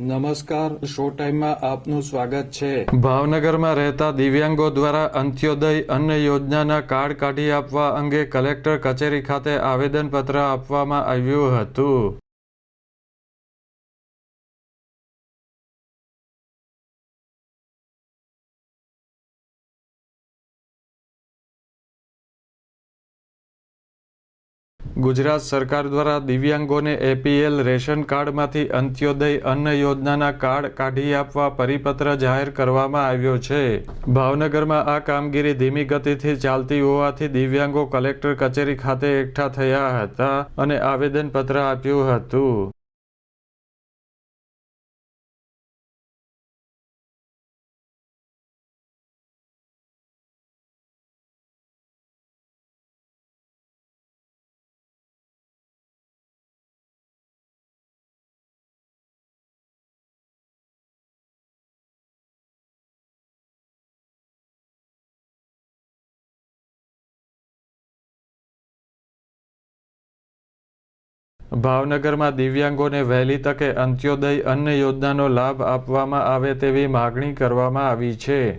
નમસ્કાર, શો ટાઈમમાં આપનું સ્વાગત છે. ભાવનગરમાં રહેતા દિવ્યાંગો દ્વારા અંત્યોદય અન્ન યોજનાના કાર્ડ કાઢી આપવા અંગે કલેક્ટર કચેરી ખાતે આવેદનપત્ર આપવામાં આવ્યું હતું. ગુજરાત સરકાર દ્વારા દિવ્યાંગોને એપીએલ રેશન કાર્ડમાંથી અંત્યોદય અન્ન યોજનાના કાર્ડ કાઢી આપવા પરિપત્ર જાહેર કરવામાં આવ્યો છે. ભાવનગરમાં આ કામગીરી ધીમી ગતિથી ચાલતી હોવાથી દિવ્યાંગો કલેક્ટર કચેરી ખાતે એકઠા થયા હતા અને આવેદનપત્ર આપ્યું હતું. ભાવનગરમાં દિવ્યાંગોને વહેલી તકે અંત્યોદય અન્ન યોજનાનો લાભ આપવામાં આવે તેવી માગણી કરવામાં આવી છે.